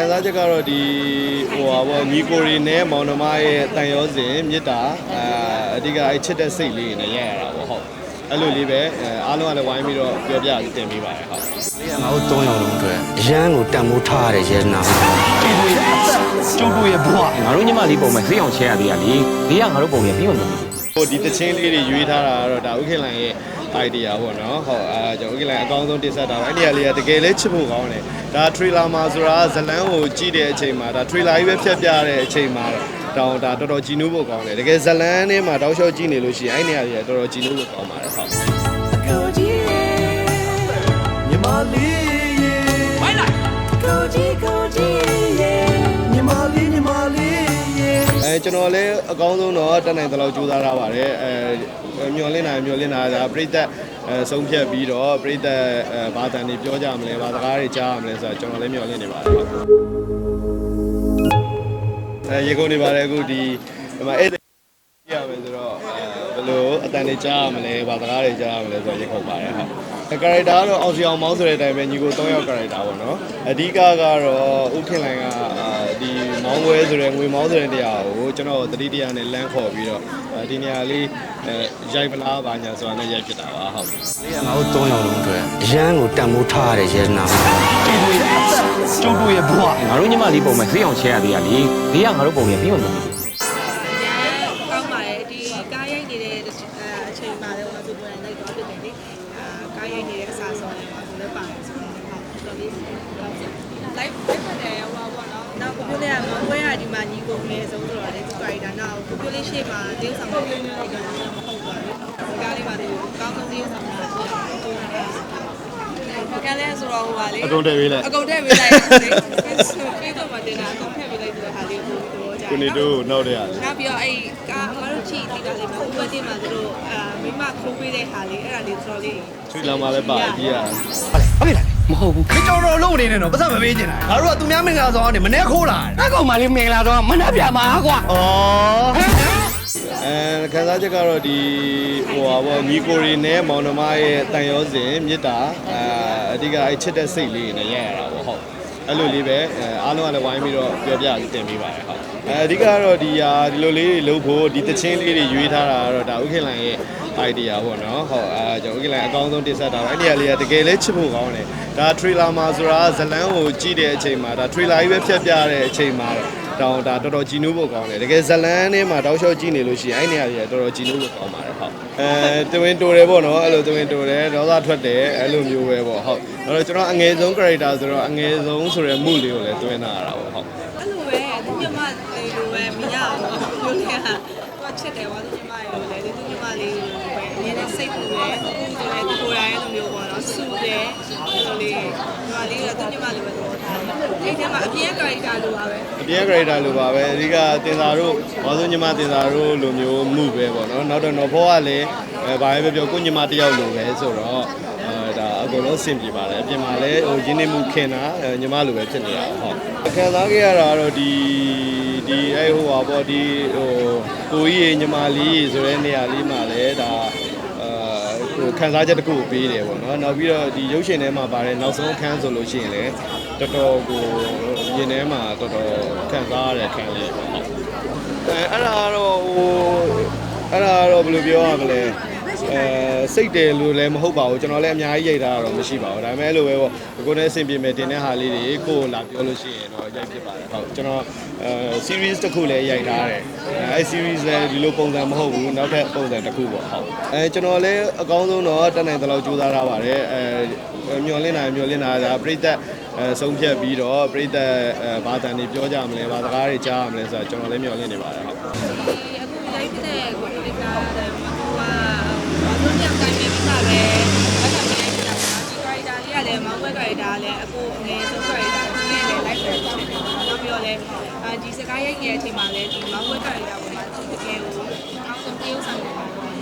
ခံစားချက်ကတော့ဒီဟိုပါဘောညီကိုရီနဲ့မောင်နှမရဲ့တန်ရောစဉ်မေတ္တာအာအဓိကအဲ့ချစ်တဲ့စိတ်လေးနဲ့ရရတာပေါ့ဟုတ်အဲ့လိုလေးပဲအဲအားလုံးကလည်းဝိုင်းပြီးတော့ပြောပြတင်ပေးပါတယ်ဟုတ်ငါတို့၃ယောက်လုံးအတွက်ရန်ကိုတန်မိုးထားရတဲ့ရဲနာကျုပ်တို့ရဲ့ဘဝငါတို့ညီမလေးပုံမဲ့ဈေးအောင်ချဲရသေးရလေဒီကငါတို့ပုံရပြီးမှမပြီးဟိုဒီတချင်းလေးတွေရွေးထားတာကတော့ဒါဥက္ကလန်ရဲ့ idea ပေါ့နော်ဟုတ်အဲကျွန်တော်ဥက္ကလန်အကောင်းဆုံးတင်ဆက်တာပါအဲ့ဒီဟာလေးကတကယ်လဲချစ်ဖို့ကောင်းတယ်ဒါ trailer မှာဆိုတာဇလန်းကိုကြည့်တဲ့အချိန်မှာဒါ trailer ကြီးပဲဖြတ်ပြတဲ့အချိန်မှာတောင်းဒါတော်တော်ကြည်နူးဖို့ကောင်းတယ်တကယ်ဇလန်းထဲမှာတောက်လျှောက်ကြည့်နေလို့ရှိရင်အဲ့ဒီနေရာကြီးကတော်တော်ကြည်နူးဖို့ကောင်းပါတယ်ဟုတ်ကိုကြီးညီမလေးရေဝိုင်းလိုက်ကိုကြီးကို ကျွန်တော်လည်းအကောင်းဆုံးတော့တက်နိုင်သလောက်ကြိုးစားထားပါတယ်အဲမျောလင့်နိုင်မျောလင့်တာဒါပြိသက်အဲဆုံးဖြတ်ပြီးတော့ပြိသက်အဲဘာတန်တွေပြောကြမလဲဘာစကားတွေကြားရမလဲဆိုတော့ကျွန်တော်လည်းမျောလင့်နေပါတယ်ဟုတ်အဲရေကုန်နေပါတယ်အခုဒီဒီမှာအဲ့ဒီရမယ်ဆိုတော့အဲဘယ်လိုအတန်တွေကြားရမလဲဘာစကားတွေကြားရမလဲဆိုတော့ရေကုန်ပါတယ်ဟုတ်ကာရိုက်တာကတော့အောင်စီအောင်မောင်းဆိုတဲ့အတိုင်းပဲညီကို၃ယောက်ကာရိုက်တာပေါ့နော်အဓိကကတော့ဥခင်လိုင်ကအာ ဒီမောင်းဝဲဆိုတဲ့ငွေမောင်းဆိုတဲ့တရားကိုကျွန်တော်တတိတရားနဲ့လမ်းခေါ်ပြီးတော့အဲဒီနေရာလေးအဲရိုက်ပလားပါညာဆိုတာနဲ့ရိုက်ဖြစ်တာပါဟုတ်ငါတို့၃ယောက်လုံးအတွက်ရန်ကိုတန်မိုးထားရတဲ့ရဲနာကျုပ်တို့ရဲ့ဘဝငါတို့ညီမလေးပုံမဲ့ဈေးအောင်ချဲရသေးရလေဒီကငါတို့ပုံရပြီးမှမပြီးကောင်းပါတယ်ဒီကားရိုက်နေတဲ့အချိန်မှာလည်းဟိုဆိုတော့လိုက်တော့ဖြစ်တယ်လေအာကားရိုက်နေတဲ့အစားဆုံးလည်းဟိုလည်းပါတယ်ဆိုတော့ဟုတ်တော်လေး live live ပတ်တယ်ဟိုပါ တော့နောက်ကိုပြောလေးကမပွဲရဒီမှာညီကုန်နေဆုံးဆိုတော့လေသူကာရီတာနောက်ကိုပြောလေးရှေ့မှာတင်းဆောင်နေတယ်တော့မဟုတ်ပါဘူးဒီကားလေးမှာသူကောင်းဆုံးတင်းဆောင်တာဆိုတော့ကဲလဲဆိုတော့ဟိုပါလေအကုန်တည့်ပေးလိုက်အကုန်တည့်ပေးလိုက်တယ်ပြီးတော့မှတင်တာအကုန်ဖက်ပေးလိုက်တဲ့ဟာလေးကိုပြောကြကိုနေတို့နောက်တဲ့ဟာလေးနောက်ပြီးတော့အဲ့ကားအမတို့ချီတီတာလေးမှာဥပဒေမှာသူတို့အာမိမခိုးပေးတဲ့ဟာလေးအဲ့ဒါလေးတော်တော်လေးချွေလာမှာလည်းပါအကြီးကဟုတ်ပြီလား မဟုတ်ဘူးခေကျော်တော်လုံးနေနေတော့ပတ်စံမပေးချင်တာငါတို့ကသူများမင်္ဂလာဆောင်ကနေမနေ့ခိုးလာတယ်အကောင်မလေးမင်္ဂလာတော့မနှက်ပြမှာကွာအဲခံစားချက်ကတော့ဒီဟိုပါဘောညီကိုရီနဲ့မောင်နှမရဲ့တန်ရောစဉ်မေတ္တာအာအဓိကအဲ့ချစ်တဲ့စိတ်လေးနဲ့ရရတာပေါ့ဟုတ်အဲ့လိုလေးပဲအဲအားလုံးကလည်းဝိုင်းပြီးတော့ပြောပြတင်ပေးပါတယ်ဟုတ်အဲအဓိကကတော့ဒီဟာဒီလိုလေးတွေလုပ်ဖို့ဒီတချင်းလေးတွေရွေးထားတာကတော့ဒါဥက္ကလန်ရဲ့ idea ပေါ့နော်ဟုတ်အဲကျွန်တော်ဥက္ကလန်အကောင်းဆုံးတင်ဆက်တာပါအဲ့ဒီဟာလေးကတကယ်လဲချစ်ဖို့ကောင်းတယ် ဒါ trailer မှာဆိုတာဇလန်းကိုကြည့်တဲ့အချိန်မှာဒါ trailer ကြီးပဲဖြတ်ပြတဲ့အချိန်မှာတောင်းဒါတော်တော်ကြည်နူးဖို့ကောင်းတယ်တကယ်ဇလန်းထဲမှာတောက်လျှောက်ကြည့်နေလို့ရှိရင်အဲ့ဒီနေရာကြီးကတော်တော်ကြည်နူးဖို့ကောင်းပါတယ်ဟုတ်အဲတွင်တိုတယ်ပေါ့နော်အဲ့လိုတွင်တိုတယ်ဒေါသထွက်တယ်အဲ့လိုမျိုးပဲပေါ့ဟုတ်အဲ့တော့ကျွန်တော်အငယ်ဆုံး character ဆိုတော့အငယ်ဆုံးဆိုတဲ့မှုလေးကိုလည်းတွင်းလာတာပေါ့ဟုတ်အဲ့လိုပဲသူညမလေးလိုပဲမရအောင်ပြောနေတာသူကချစ်တယ်ဝါသူညမလေးလိုလေသူညမလေးလိုပဲအရင်ကစိတ်ပူတယ်သူကလည်းသူကိုယ်တိုင်လိုမျိုးပေါ့နော်စူတယ်အဲ့လိုလေး ညမလေးကသူညမလေးပဲတော့ထားတယ်အဲ့ဒီမှာအပြင်က character လိုပါပဲအပြည့် character လိုပါပဲအဓိကတင်သာတို့ဘာလို့ညီမတင်သာတို့လိုမျိုးမှုပဲပေါ့နော်နောက်တော့တော့ဘောကလည်းအဲဘာပဲပြောကိုညီမတယောက်လိုပဲဆိုတော့အဲဒါအကုန်လုံးအဆင်ပြေပါတယ်အပြင်မှာလည်းဟိုရင်းနှီးမှုခင်တာအဲညီမလိုပဲဖြစ်နေတာဟုတ်ခံစားခဲ့ရတာကတော့ဒီဒီအဲဟိုပါပေါ့ဒီဟိုကိုကြီးရေညီမလေးရေဆိုတဲ့နေရာလေးမှာလည်းဒါအဲဟို ခန်းစားချက်တစ်ခုကိုပေးတယ်ပေါ့နော်နောက်ပြီးတော့ဒီရုပ်ရှင်ထဲမှာပါတယ်နောက်ဆုံးအခန်းဆိုလို့ရှိရင်လည်းတော်တော်ကိုရင်ထဲမှာတော်တော်ခန်းစားရတဲ့အခန်းလေးပေါ့ဟုတ်အဲအဲ့ဒါကတော့ဟိုအဲ့ဒါကတော့ဘယ်လိုပြောရမလဲ အဲစိတ်တယ်လို့လည်းမဟုတ်ပါဘူးကျွန်တော်လည်းအများကြီးရိုက်တာတော့မရှိပါဘူးဒါပေမဲ့အဲ့လိုပဲပေါ့ကိုယ်နဲ့အဆင်ပြေမယ်တင်တဲ့ဟာလေးတွေကိုယ်လာပြောလို့ရှိရင်တော့ရိုက်ဖြစ်ပါတယ်ဟုတ်ကျွန်တော်အဲ series တစ်ခုလည်းရိုက်ထားတယ်အဲ series လည်းဒီလိုပုံစံမဟုတ်ဘူးနောက်ထပ်ပုံစံတစ်ခုပေါ့ဟုတ်အဲကျွန်တော်လည်းအကောင်းဆုံးတော့တက်နိုင်သလောက်ကြိုးစားထားပါတယ်အဲမျောလင့်နိုင်မျောလင့်တာဒါပြိသက်အဲဆုံးဖြတ်ပြီးတော့ပြိသက်အဲဘာတန်တွေပြောကြမလဲဘာစကားတွေကြားရမလဲဆိုတော့ကျွန်တော်လည်းမျောလင့်နေပါတယ်ဟုတ်အခုလိုက်တဲ့ကိုတိကာတယ်မသူကဘာလို့ညကိုင်းနေမှာပဲအဲ့ဒါမျိုးနေတာပါဒီ character လေးကလည်းမောင်ဝဲ character လည်းအကိုအငယ်ဆုံး character ကိုလည်း live ပဲဖြစ်တယ် နောက်ပြီးတော့လည်းဒီစကားရိုက်နေတဲ့အချိန်မှာလည်းဒီမောင်ဝဲ character ကိုမှသူတကယ်ကိုအောင်းဆုံးပြေးဆောင်နေတာပေါ့ဒီ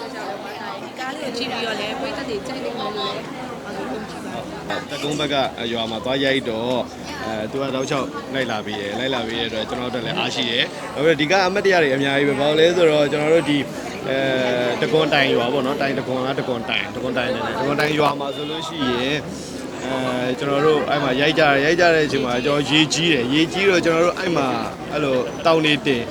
လိုကြောင့်လည်းပါတယ်ဒီကားလေးကိုကြည့်ပြီးတော့လည်းပြိသက်တွေကြိုက်နေတယ်လို့လည်းဘာလို့ပုံကြည့်ပါလဲတကုံးဘက်ကရွာမှာသွားရိုက်တော့အဲသူကတော့6လိုက်လာပြီးရလိုက်လာပြီးရတော့ကျွန်တော်တို့လည်းအားရှိတယ်။နောက်ပြီးဒီကအမတ်တရားတွေအများကြီးပဲဘာလို့လဲဆိုတော့ကျွန်တော်တို့ဒီအဲတကွန်တိုင်ရွာပေါ့နော်တိုင်တကွန်လားတကွန်တိုင်တကွန်တိုင်နေတယ်တကွန်တိုင်ရွာမှာဆိုလို့ရှိရင် အဲကျွန်တော်တို့အဲ့မှာရိုက်ကြတယ်ရိုက်ကြတဲ့အချိန်မှာကျွန်တော်ရေကြီးတယ်ရေကြီးတော့ကျွန်တော်တို့အဲ့မှာအဲ့လိုတောင်းနေတင်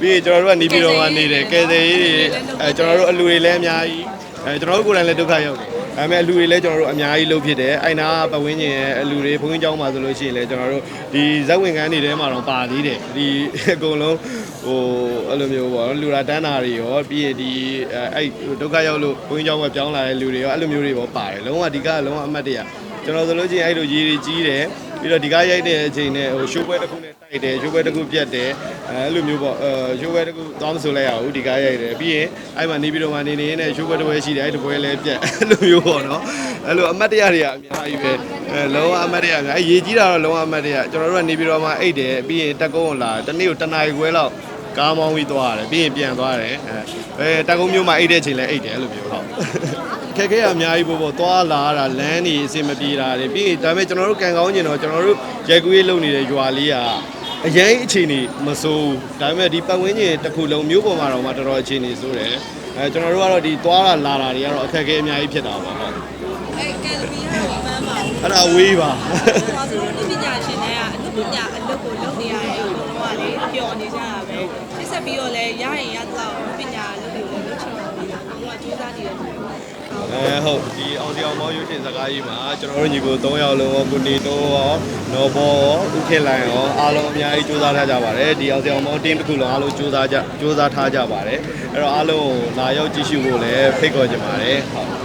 ပြီးရင်ကျွန်တော်တို့ကနေပြီးတော့မှနေတယ်ကဲသေးရေးတွေအဲကျွန်တော်တို့အလူတွေလည်းအများကြီးအဲကျွန်တော်တို့ကိုယ်တိုင်လည်းဒုက္ခရောက်တယ် ဒါပေမဲ့အလူတွေလည်းကျွန်တော်တို့အများကြီးလုပ်ဖြစ်တယ်အဲ့နာပတ်ဝန်းကျင်ရဲ့အလူတွေဘုန်းကြီးကျောင်းမှာဆိုလို့ရှိရင်လည်းကျွန်တော်တို့ဒီဇက်ဝင်ကန်းတွေထဲမှာတော့ပါသေးတယ်ဒီအကုန်လုံးဟိုအဲ့လိုမျိုးပေါ့နော်လူရာတန်းတာတွေရောပြီးရင်ဒီအဲအဲ့ဒုက္ခရောက်လို့ဘုန်းကြီးကျောင်းမှာပြောင်းလာတဲ့လူတွေရောအဲ့လိုမျိုးတွေပေါ့ပါတယ်လုံးဝဒီကလုံးဝအမှတ်တရကျွန်တော်ဆိုလို့ချင်းအဲ့လိုရေတွေကြီးတယ်ပြီးတော့ဒီကားရိုက်တဲ့အချိန်နဲ့ဟိုရှိုးပွဲတစ်ခုနဲ့ တိုက်တယ်ရှိုးပွဲတစ်ခုပြတ်တယ်အဲအဲ့လိုမျိုးပေါ့အဲရှိုးပွဲတစ်ခုသွားမဆိုလိုက်ရဘူးဒီကားရိုက်တယ်ပြီးရင်အဲ့မှာနေပြီးတော့မှနေနေနဲ့ရှိုးပွဲတစ်ပွဲရှိတယ်အဲ့ဒီပွဲလည်းပြတ်အဲ့လိုမျိုးပေါ့နော်အဲ့လိုအမတ်တရတွေကအများကြီးပဲအဲလုံးဝအမတ်တရအများအဲ့ရေကြီးတာတော့လုံးဝအမတ်တရကျွန်တော်တို့ကနေပြီးတော့မှအိတ်တယ်ပြီးရင်တက်ကုန်းလာတနေ့ကိုတနားရီခွဲလောက်ကားမောင်းပြီးသွားရတယ်ပြီးရင်ပြန်သွားတယ်အဲအဲတက်ကုန်းမျိုးမှာအိတ်တဲ့အချိန်လည်းအိတ်တယ်အဲ့လိုမျိုးဟုတ်ခက်ခဲရအများကြီးပေါ့ပေါ့သွားလာရတာလမ်းနေအဆင်မပြေတာတွေပြီးရင်ဒါပေမဲ့ကျွန်တော်တို့ကန်ကောင်းကျင်တော့ကျွန်တော်တို့ရဲကူးရေးလုပ်နေတဲ့ရွာလေးက အရင်အခြေအနေမဆိုးဒါပေမဲ့ဒီပတ်ဝန်းကျင်တစ်ခုလုံးမျိုးပေါ်မှာတော့မှတော်တော်အခြေအနေဆိုးတယ်အဲကျွန်တော်တို့ကတော့ဒီသွားလာလာတာတွေကတော့အခက်အခဲအများကြီးဖြစ်တာပေါ့ဟုတ်အဲ့ကယ်လီကတော့မမ်းပါဘူးအဲ့ဒါဝေးပါဟိုဆိုတော့ဒီပညာရှင်တွေကအမှုပညာအလုပ်ကိုလုပ်နေရတဲ့အကုန်လုံးကလေပျော်နေကြတာပဲဖြစ်ဆက်ပြီးတော့လည်းရရင်ရတော့ပညာအလုပ်တွေကိုလည်းလုပ်ချင်တော့ဘူးအကုန်လုံးကကြိုးစားနေတယ် အဲ ဟုတ်ဒီအောင်စီအောင်မောရုပ်ရှင်စကားကြီးမှာကျွန်တော်တို့ညီကို3ယောက်လုံးရောကိုနေတော့ရောနော်ဘောရောဥခေလိုင်ရောအားလုံးအများကြီးစူးစမ်းထားကြပါတယ်ဒီအောင်စီအောင်မော team တစ်ခုလုံးအားလုံးစူးစမ်းကြစူးစမ်းထားကြပါတယ်အဲ့တော့အားလုံးကိုလာရောက်ကြည့်ရှုဖို့လည်းဖိတ်ခေါ်ချင်ပါတယ်ဟုတ်